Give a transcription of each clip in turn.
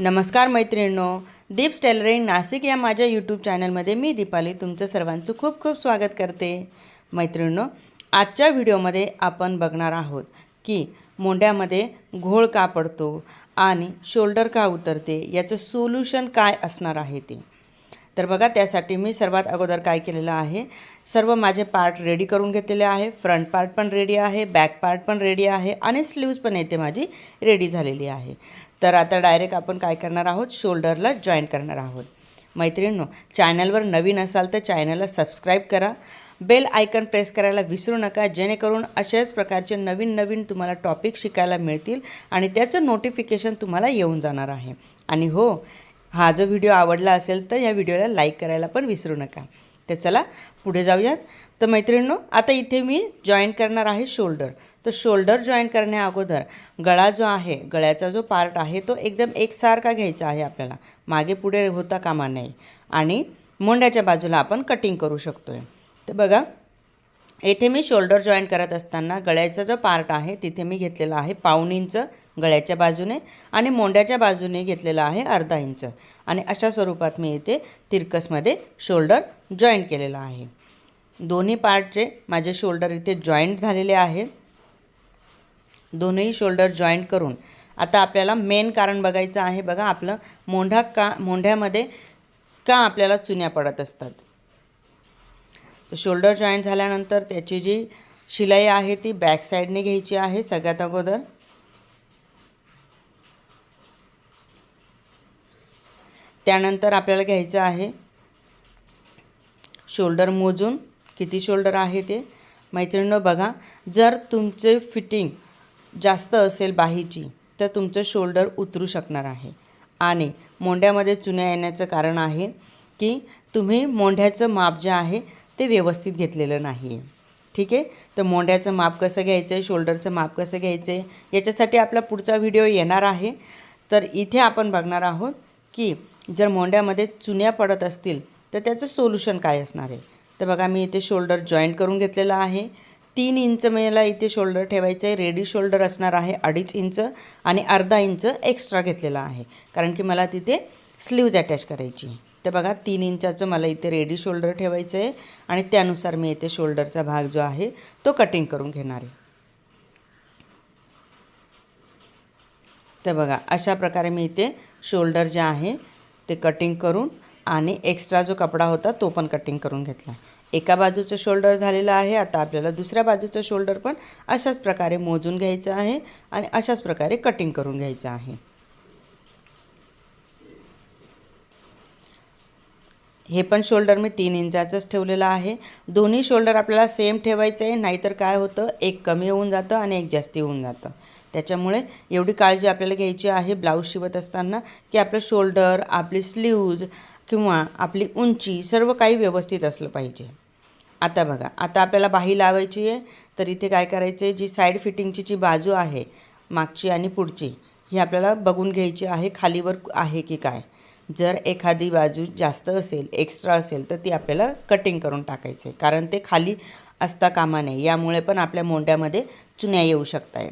नमस्कार मैत्रिणींनो दीप्स टेलरिंग नाशिक या माझ्या यूट्यूब चॅनलमध्ये मी दीपाली तुमचं सर्वांचं खूप खूप स्वागत करते. मैत्रिणींनो आजच्या व्हिडिओमध्ये आपण बघणार आहोत की मोंड्यामध्ये घोळ का पडतो आणि शोल्डर का उतरते याचं सोल्युशन काय असणार आहे ते. तर बघा त्यासाठी मी सर्वात अगोदर काय केलेलं आहे सर्व माझे पार्ट रेडी करून घेतलेले आहे फ्रंट पार्ट पण रेडी आहे बॅक पार्ट पण रेडी आहे आणि स्लीव्ज पण येते माझी रेडी झालेली आहे. तर आता डायरेक्ट आपण काय करणार आहोत? शोल्डरला जॉईन करणार आहोत. मैत्रिणींनो चॅनलवर नवीन असाल तर चॅनलला सबस्क्राईब करा. बेल आयकन प्रेस करायला विसरू नका. जेणेकरून अशाच प्रकारचे नवीन नवीन तुम्हाला टॉपिक शिकायला मिळतील आणि त्याचं नोटिफिकेशन तुम्हाला येऊन जाणार आहे. आणि हो हा जो व्हिडिओ आवडला असेल तर या व्हिडिओला लाईक करायला पण विसरू नका. तर चला पुढे जाऊयात. तर मैत्रिणींनो आता इथे मी जॉईन करणार आहे शोल्डर तर शोल्डर जॉईन करण्या अगोदर गळा जो आहे गळ्याचा जो पार्ट आहे तो एकदम एकसारखा घ्यायचा आहे आपल्याला. मागे पुढे होता कामा नाही आणि मोंड्याच्या बाजूला आपण कटिंग करू शकतो आहे तर बघा येथे मी शोल्डर जॉईन करत असताना गळ्याचा जो पार्ट आहे तिथे मी घेतलेला आहे पाऊण इंच गळ्याच्या बाजूने आणि मोंड्याच्या बाजूने घेतलेला आहे अर्धा इंच. आणि अशा स्वरूपात मी येथे तिरकसमध्ये शोल्डर जॉईन केलेला आहे. दोन्ही पार्टचे माझे शोल्डर इथे जॉईंट झालेले आहे. दोन्ही शोल्डर जॉईंट करून. आता आपल्याला मेन कारण बघायचं आहे बघा आपलं मोंढा का मोंढ्यामध्ये का आपल्याला चुन्या पडत असतात? तर शोल्डर जॉईंट झाल्यानंतर त्याची जी शिलाई आहे ती बॅक साईडने घ्यायची आहे सगळ्यात अगोदर. त्यानंतर आपल्याला घ्यायचं आहे शोल्डर मोजून. किती शोल्डर आहे ते? मैत्रिणीनं बघा जर तुमचे फिटिंग जास्त असेल बाहीची तर तुमचं शोल्डर उतरू शकणार आहे. आणि मोंड्यामध्ये चुन्या येण्याचं कारण आहे की तुम्ही मोंढ्याचं माप जे आहे ते व्यवस्थित घेतलेलं नाही आहे ठीक आहे? तर मोंढ्याचं माप कसं घ्यायचं आहे शोल्डरचं माप कसं घ्यायचं आहे याच्यासाठी आपला पुढचा व्हिडिओ येणार आहे. तर इथे आपण बघणार आहोत की जर मोंड्यामध्ये चुन्या पडत असतील तर त्याचं सोल्युशन काय असणार आहे? तर बघा मी इथे शोल्डर जॉईंट करून घेतलेलं आहे. तीन इंच मला इथे शोल्डर ठेवायचं आहे. रेडी शोल्डर असणार आहे अडीच इंच आणि अर्धा इंच एक्स्ट्रा घेतलेला आहे. कारण की मला तिथे स्लीव्ज अटॅच करायची. तर बघा तीन इंचाचं मला इथे रेडी शोल्डर ठेवायचं आहे आणि त्यानुसार मी इथे शोल्डरचा भाग जो आहे तो कटिंग करून घेणार आहे. तर बघा अशा प्रकारे मी इथे शोल्डर जे आहे ते कटिंग करून आणि एक्स्ट्रा जो कपडा होता तो पण कटिंग करून घेतला. एका बाजूचं शोल्डर झालेलं आहे आता आपल्याला दुसऱ्या बाजूचं शोल्डर पण अशाच प्रकारे मोजून घ्यायचं आहे आणि अशाच प्रकारे कटिंग करून घ्यायचं आहे. हे पण शोल्डर मी तीन इंचाचंच ठेवलेलं आहे. दोन्ही शोल्डर आपल्याला सेम ठेवायचं आहे नाहीतर काय होतं? एक कमी होऊन जातं आणि एक जास्ती होऊन जातं. त्याच्यामुळे एवढी काळजी आपल्याला घ्यायची आहे ब्लाऊज शिवत असताना की आपलं शोल्डर आपली स्लीव्ज किंवा आपली उंची सर्व काही व्यवस्थित असलं पाहिजे. आता बघा आता आपल्याला बाही लावायची आहे तर इथे काय करायचं आहे जी साईड फिटिंगची जी बाजू आहे मागची आणि पुढची ही आपल्याला बघून घ्यायची आहे खालीवर आहे की काय. जर एखादी बाजू जास्त असेल एक्स्ट्रा असेल तर ती आपल्याला कटिंग करून टाकायचं आहे कारण ते खाली असता कामा नये. यामुळे पण आपल्या मोंड्यामध्ये चुन्या येऊ शकत आहे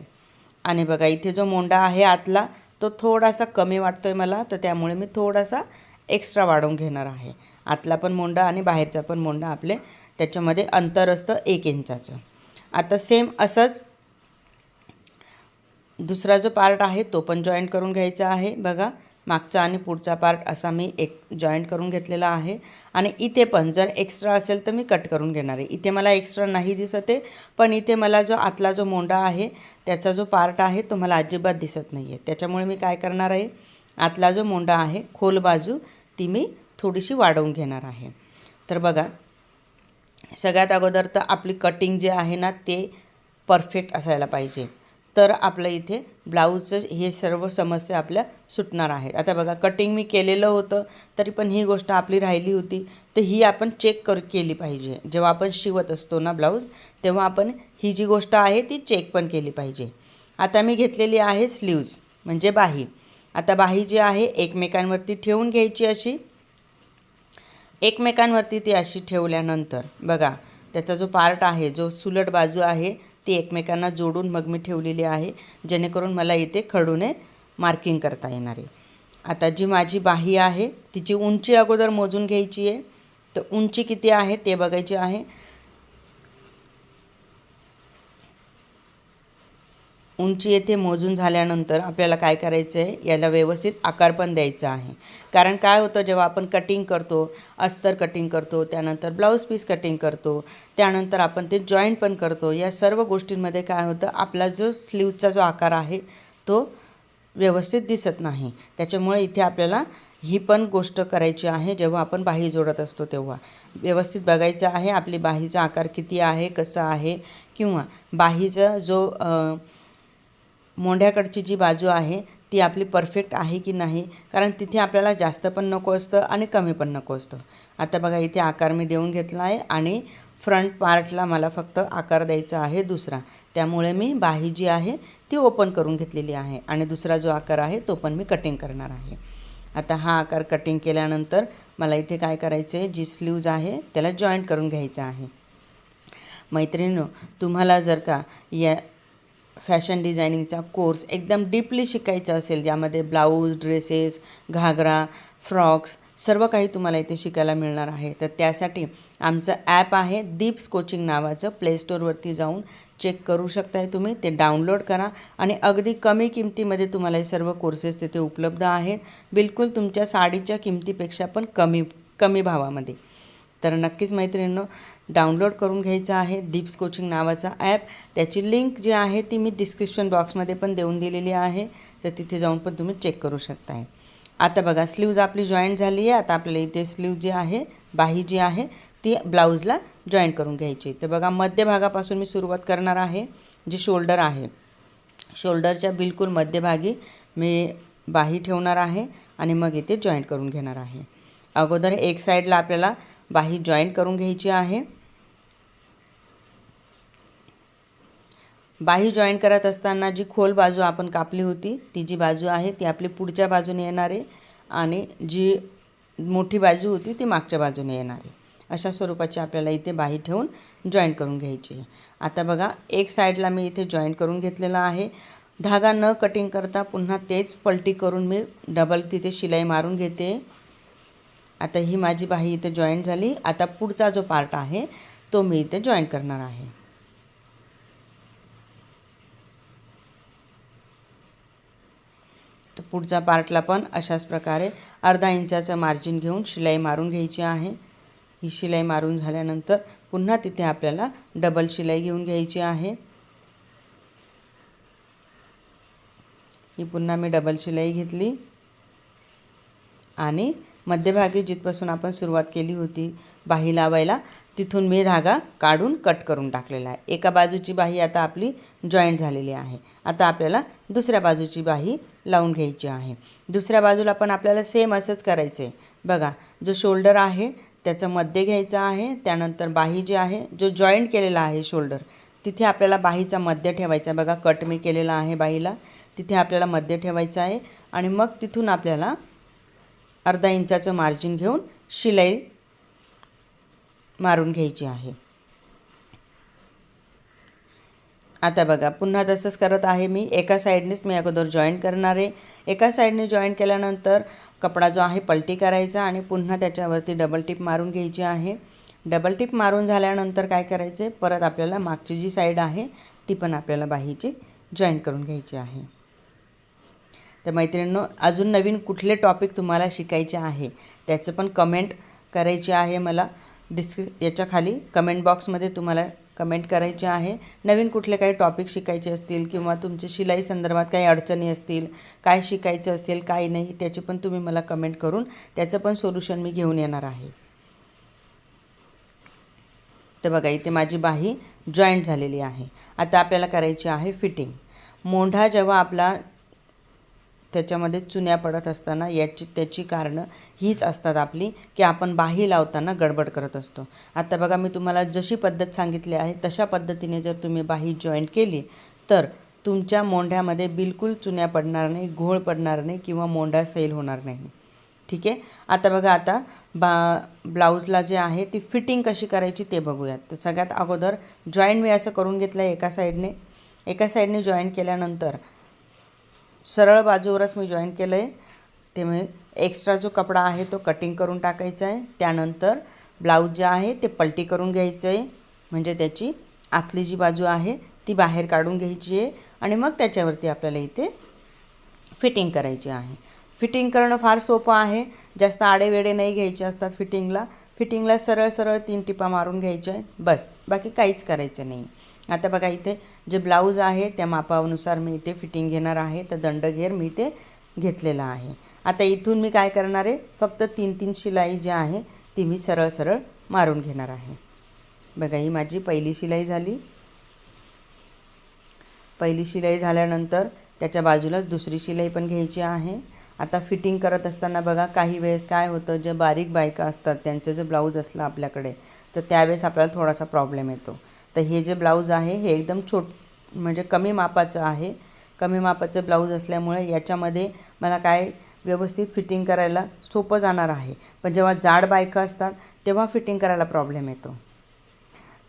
आणि बघा इथे जो मोंडा आहे आतला तो थोडासा कमी वाटतो आहे मला तर त्यामुळे मी थोडासा एक्स्ट्रा वाढवून घेणार आहे. आतला पण मोंडा आणि बाहेरचा पण मोंडा आपले त्याच्यामध्ये अंतर असतं एक इंचाचं. आता सेम असंच दुसरा जो पार्ट आहे तो पण जॉईंट करून घ्यायचा आहे. बघा मागचा आणि पुढचा पार्ट असा मी एक जॉईंट करून घेतलेला आहे. आणि इथे पण जर एक्स्ट्रा असेल तर मी कट करून घेणार आहे. इथे मला एक्स्ट्रा नाही दिसत आहे पण इथे मला जो आतला जो मोंडा आहे त्याचा जो पार्ट आहे तो मला अजिबात दिसत नाही आहे त्याच्यामुळे मी काय करणार आहे आतला जो मोंडा आहे खोल बाजू ती मी थोडीशी वाढवून घेणार आहे. तर बघा सगळ्यात अगोदर तर आपली कटिंग जे आहे ना ते परफेक्ट असायला पाहिजे. तर आपलं इथे ब्लाऊजचं हे सर्व समस्या आपल्या सुटणार आहेत. आता बघा कटिंग मी केलेलं होतं तरी पण ही गोष्ट आपली राहिली होती. तर ही आपण चेक कर केली पाहिजे. जेव्हा आपण शिवत असतो ना ब्लाऊज तेव्हा आपण ही जी गोष्ट आहे ती चेक पण केली पाहिजे. आता मी घेतलेली आहे स्लीव्ज म्हणजे बाही. आता बाही जी आहे एकमेकांवरती ठेवून घ्यायची अशी. एकमेकांवरती ती अशी ठेवल्यानंतर बघा त्याचा जो पार्ट आहे जो सुलट बाजू आहे ती एकमेकांना जोडून मग मी ठेवलेली आहे जेणेकरून मला इथे खडूने मार्किंग करता येणार आहे. आता जी माझी बाही आहे तिची उंची अगोदर मोजून घ्यायची आहे. तर उंची किती आहे ते बघायची आहे. उंची येथे मोजून झाल्यानंतर आपल्याला काय करायचं आहे याला व्यवस्थित आकार पण द्यायचा आहे. कारण काय होतं जेव्हा आपण कटिंग करतो अस्तर कटिंग करतो त्यानंतर ब्लाऊज पीस कटिंग करतो त्यानंतर आपण ते जॉईंट पण करतो या सर्व गोष्टींमध्ये काय होतं आपला जो स्लीवचा जो आकार आहे तो व्यवस्थित दिसत नाही. त्याच्यामुळे इथे आपल्याला ही पण गोष्ट करायची आहे जेव्हा आपण बाही जोडत असतो तेव्हा. व्यवस्थित बघायचं आहे आपली बाहीचा आकार किती आहे कसा आहे किंवा बाहीचा जो मोंढ्याकडची जी बाजू आहे ती आपली परफेक्ट आहे की नाही? कारण तिथे आपल्याला जास्त पण नको असतं आणि कमी पण नको असतं. आता बघा इथे आकार मी देऊन घेतला आहे आणि फ्रंट पार्टला मला फक्त आकार द्यायचा आहे दुसरा. त्यामुळे मी बाही जी आहे ती ओपन करून घेतलेली आहे आणि दुसरा जो आकार आहे तो पण मी कटिंग करणार आहे. आता हा आकार कटिंग केल्यानंतर मला इथे काय करायचं आहे जी स्लीव्ज आहे त्याला जॉईंट करून घ्यायचं आहे. मैत्रिणींनो तुम्हाला जर का या फॅशन डिझायनिंगचा कोर्स एकदम डीपली शिकायचा असेल ज्यामध्ये ब्लाऊज ड्रेसेस घागरा फ्रॉक्स सर्व काही तुम्हाला इथे शिकायला मिळणार आहे. तर त्यासाठी आमचं ॲप आहे दीप्स कोचिंग नावाचं. प्ले स्टोअरवरती जाऊन चेक करू शकताय तुम्ही ते डाउनलोड करा आणि अगदी कमी किमतीमध्ये तुम्हाला हे सर्व कोर्सेस तिथे उपलब्ध आहेत. बिलकुल तुमच्या साडीच्या किमतीपेक्षा पण कमी कमी भावामध्ये. तर नक्कीच मैत्रिणींनो डाउनलोड करून घ्यायचं आहे दीप्स कोचिंग नावाचा ॲप. त्याची लिंक जी आहे ती मी डिस्क्रिप्शन बॉक्समध्ये पण देऊन दिलेली आहे. तर तिथे जाऊन पण तुम्ही चेक करू शकताय. आता बघा स्लीव्ज आपली जॉईंट झाली आहे. आता आपल्याला इथे स्लीव जी आहे बाही जी आहे ती ब्लाऊजला जॉईंट करून घ्यायची. तर बघा मध्यभागापासून मी सुरुवात करणार आहे जी शोल्डर आहे. शोल्डरच्या बिलकुल मध्यभागी मी बाही ठेवणार आहे आणि मग इथे जॉईंट करून घेणार आहे. अगोदर एक साईडला आपल्याला बाही जॉईंट करून घ्यायची आहे. बाही जॉईन करत असताना जी खोल बाजू आपण कापली होती ती जी बाजू आहे ती आपली पुढच्या बाजूने येणार आहे आणि जी मोठी बाजू होती ती मागच्या बाजूने येणार आहे. अशा स्वरूपाची आपल्याला इथे बाही ठेवून जॉईन करून घ्यायची आहे. आता बघा एक साईडला मी इथे जॉईन करून घेतलेला आहे. धागा न कटिंग करता पुन्हा तेच पलटी करून मी डबल तिथे शिलाई मारून घेते. आता ही माझी बाही इथे जॉईन झाली. आता पुढचा जो पार्ट आहे तो मी इथे जॉईन करणार आहे. तर पुढच्या पार्टला पण अशाच प्रकारे अर्धा इंचाचं मार्जिन घेऊन शिलाई मारून घ्यायची आहे. ही शिलाई मारून झाल्यानंतर पुन्हा तिथे आपल्याला डबल शिलाई घेऊन घ्यायची आहे. ही पुन्हा मी डबल शिलाई घेतली. आणि मध्यभागी जिथपासून आपण सुरुवात केली होती बाही लावायला तिथून मी धागा काढून कट करून टाकलेला आहे. एका बाजूची बाही आता आपली जॉईंट झालेली आहे. आता आपल्याला दुसऱ्या बाजूची बाही लावून घ्यायची आहे. दुसऱ्या बाजूला पण आपल्याला सेम असंच करायचं आहे बघा जो शोल्डर आहे त्याचं मध्य घ्यायचं आहे त्यानंतर बाही जी आहे जो जॉईंट केलेला आहे शोल्डर तिथे आपल्याला बाहीचा मध्य ठेवायचा आहे. बघा कट मी केलेला आहे बाहीला तिथे आपल्याला मध्य ठेवायचं आहे आणि मग तिथून आपल्याला अर्धा इंचाचं मार्जिन घेऊन शिलाई मारून घ्यायची आहे. आता बघा पुन्हा तसंच करत आहे मी. एका साईडनेच मी अगोदर जॉईन करणार आहे. एका साईडने जॉईन केल्यानंतर कपडा जो आहे पलटी करायचा आणि पुन्हा त्याच्यावरती डबल टिप मारून घ्यायची आहे. डबल टिप मारून झाल्यानंतर काय करायचे परत आपल्याला मागची जी साईड आहे ती पण आपल्याला बाहीची जॉईन करून घ्यायची आहे. तर मैत्रिणींनो अजून नवीन कुठले टॉपिक तुम्हाला शिकायचे आहे त्याचं पण कमेंट करायची आहे मला. डिस्क्रि याच्या खाली कमेंट बॉक्समध्ये तुम्हाला कमेंट करायचे आहे. नवीन कुठले काही टॉपिक शिकायचे असतील किंवा तुमच्या शिलाई संदर्भात काही अडचणी असतील काय शिकायचं असेल काय नाही त्याचे पण तुम्ही मला कमेंट करून त्याचं पण सोल्युशन मी घेऊन येणार आहे. तर बघा इथे माझी बाही जॉईंट झालेली आहे. आता आपल्याला करायची आहे फिटिंग मोंढा जेव्हा आपला त्याच्यामध्ये चुन्या पडत असताना याची त्याची कारणं हीच असतात आपली की आपण बाही लावताना गडबड करत असतो. आता बघा मी तुम्हाला जशी पद्धत सांगितली आहे तशा पद्धतीने जर तुम्ही बाही जॉईंट केली तर तुमच्या मोंढ्यामध्ये बिलकुल चुन्या पडणार नाही घोळ पडणार नाही किंवा मोंढा सैल होणार नाही. ठीक आहे? आता बघा आता बा ब्लाऊजला जे आहे ती फिटिंग कशी करायची ते बघूयात. तर सगळ्यात अगोदर जॉईंट मी असं करून घेतलं आहे एका साईडने. एका साईडने जॉईंट केल्यानंतर सरळ बाजूवरच मी जॉईन केलं आहे ते मी एक्स्ट्रा जो कपडा आहे तो कटिंग करून टाकायचा आहे. त्यानंतर ब्लाऊज जे आहे ते पलटी करून घ्यायचं आहे म्हणजे त्याची आतली जी बाजू आहे ती बाहेर काढून घ्यायची आहे. आणि मग त्याच्यावरती आपल्याला इथे फिटिंग करायची आहे. फिटिंग करणं फार सोपं आहे. जास्त आडेवेडे नाही घ्यायचे असतात फिटिंगला फिटिंगला सरळ सरळ तीन टिपा मारून घ्यायच्या आहेत. बस. बाकी काहीच करायचं नाही. आता बघा इथे जे ब्लाऊज आहे त्या मापानुसार मी इथे फिटिंग घेणार आहे. तर दंडघेर मी ते घेतलेला आहे. आता इथून मी काय करणार आहे? फक्त तीन तीन शिलाई जी आहे ती मी सरळ सरळ मारून घेणार आहे. बघा ही माझी पहिली शिलाई झाली. पहिली शिलाई झाल्यानंतर त्याच्या बाजूलाच दुसरी शिलाई पण घ्यायची आहे. आता फिटिंग करत असताना बघा काही वेळेस काय होतं जे बारीक बायका असतात त्यांचं जे ब्लाऊज असलं आपल्याकडे तर त्यावेळेस आपल्याला थोडासा प्रॉब्लेम येतो. तर हे जे ब्लाऊज आहे हे एकदम छोट म्हणजे कमी मापाचं आहे. कमी मापाचं ब्लाऊज असल्यामुळे याच्यामध्ये मला काय व्यवस्थित फिटिंग करायला सोपं जाणार आहे. पण जेव्हा जाड बायका असतात तेव्हा फिटिंग करायला प्रॉब्लेम येतो.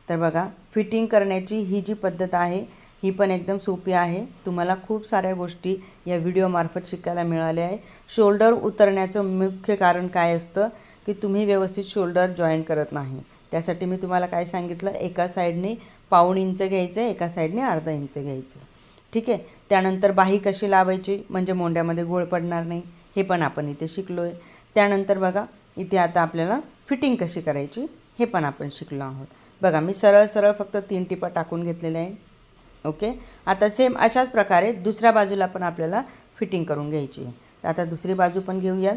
तर बघा फिटिंग करण्याची ही जी पद्धत आहे ही पण एकदम सोपी आहे. तुम्हाला खूप साऱ्या गोष्टी या व्हिडिओमार्फत शिकायला मिळाल्या आहे. शोल्डर उतरण्याचं मुख्य कारण काय असतं की तुम्ही व्यवस्थित शोल्डर जॉईन करत नाही. त्यासाठी मी तुम्हाला काय सांगितलं एका साईडने पाऊण इंच घ्यायचं एका साईडने अर्धा इंच घ्यायचं. ठीक आहे? त्यानंतर बाही कशी लावायची? म्हणजे मोंड्यामध्ये गोळ पडणार नाही. हे पण आपण इथे शिकलो आहे त्यानंतर बघा इथे आता आपल्याला फिटिंग कशी करायची हे पण आपण शिकलो आहोत. बघा मी सरळ सरळ फक्त तीन टिपा टाकून घेतलेल्या आहे ओके? आता सेम अशाच प्रकारे दुसऱ्या बाजूला पण आपल्याला फिटिंग करून घ्यायची आहे. तर आता दुसरी बाजू पण घेऊया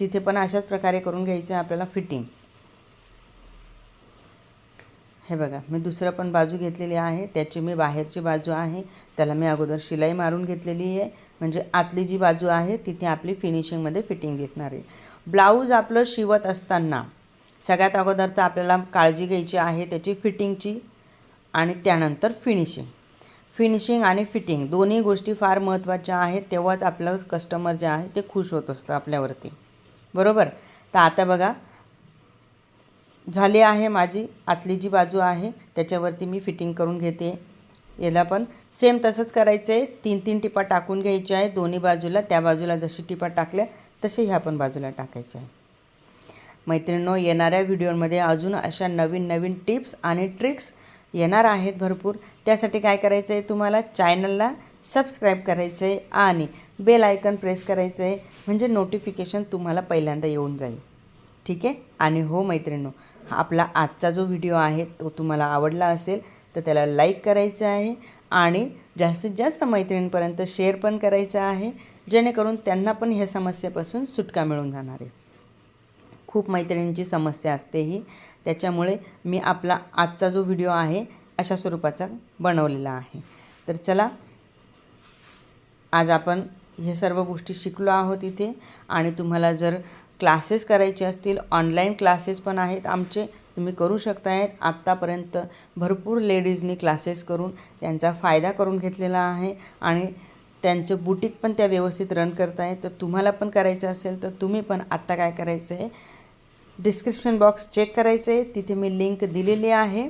तिथे पण अशाच प्रकारे करून घ्यायचं आहे आपल्याला फिटिंग. हे बघा मी दुसरं पण बाजू घेतलेली आहे. त्याची मी बाहेरची बाजू आहे. त्याला मी अगोदर शिलाई मारून घेतलेली आहे. म्हणजे आतली जी बाजू आहे तिथे आपली फिनिशिंगमध्ये फिटिंग दिसणार आहे. ब्लाऊज आपलं शिवत असताना सगळ्यात अगोदर तर आपल्याला काळजी घ्यायची आहे त्याची फिटिंगची आणि त्यानंतर फिनिशिंग फिनिशिंग आणि फिटिंग दोन्ही गोष्टी फार महत्त्वाच्या आहेत. तेव्हाच आपलं कस्टमर जे आहे ते खुश होत असतं आपल्यावरती. बरोबर? तर आता बघा झाली आहे माझी आतली जी बाजू आहे त्याच्यावरती मी फिटिंग करून घेते. याला पण सेम तसंच करायचं आहे तीन तीन टिपा टाकून घ्यायच्या आहे दोन्ही बाजूला त्या बाजूला जशी टिपा टाकल्या तसे ह्या पण बाजूला टाकायच्या आहे मैत्रिणींनो येणाऱ्या व्हिडिओमध्ये अजून अशा नवीन नवीन टिप्स आणि ट्रिक्स येणार आहेत भरपूर. त्यासाठी काय करायचं आहे तुम्हाला? चॅनलला सबस्क्राईब करायचं आहे आणि बेल आयकन प्रेस करायचं आहे म्हणजे नोटिफिकेशन तुम्हाला पहिल्यांदा येऊन जाईल. ठीक आहे? आणि हो मैत्रिणींनो आपला आजचा जो व्हिडिओ आहे तो तुम्हाला आवडला असेल तर त्याला लाईक करायचं आहे आणि जास्तीत जास्त मैत्रिणींपर्यंत शेअर पण करायचं आहे जेणेकरून त्यांना पण ह्या समस्येपासून सुटका मिळून जाणार आहे. खूप मैत्रिणींची समस्या असते ही. त्याच्यामुळे मी आपला आजचा जो व्हिडिओ आहे अशा स्वरूपाचा बनवलेला आहे. तर चला आज आपण हे सर्व गोष्टी शिकलो आहोत इथे. आणि तुम्हाला जर क्लासेस करायचे असतील ऑनलाईन क्लासेस पण आहेत आमचे तुम्ही करू शकतायत. आत्तापर्यंत भरपूर लेडीजनी क्लासेस करून त्यांचा फायदा करून घेतलेला आहे आणि त्यांचं बुटीक पण त्या व्यवस्थित रन करतायत. तर तुम्हाला पण करायचं असेल तर तुम्ही पण आत्ता काय करायचं आहे डिस्क्रिप्शन बॉक्स चेक करायचं आहे तिथे मी लिंक दिलेली आहे.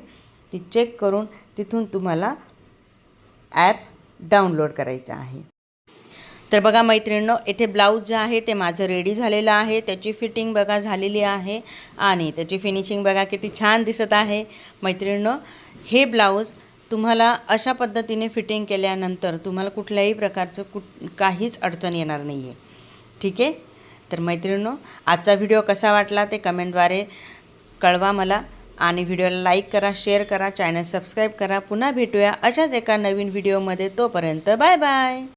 ती चेक करून तिथून तुम्हाला ॲप डाउनलोड करायचं आहे. तर बघा मैत्रिणींनो येथे ब्लाऊज जे आहे ते माझं रेडी झालेलं आहे. त्याची फिटिंग बघा झालेली आहे आणि त्याची फिनिशिंग बघा किती छान दिसत आहे. मैत्रिणींनो हे ब्लाऊज तुम्हाला अशा पद्धतीने फिटिंग केल्यानंतर तुम्हाला कुठल्याही प्रकारचं कुठ काहीच अडचण येणार नाही आहे ठीक आहे? तर मैत्रिणींनो आजचा व्हिडिओ कसा वाटला ते कमेंटद्वारे कळवा मला आणि व्हिडिओला लाईक करा शेअर करा चॅनल सबस्क्राईब करा. पुन्हा भेटूया अशाच एका नवीन व्हिडिओमध्ये तोपर्यंत बाय बाय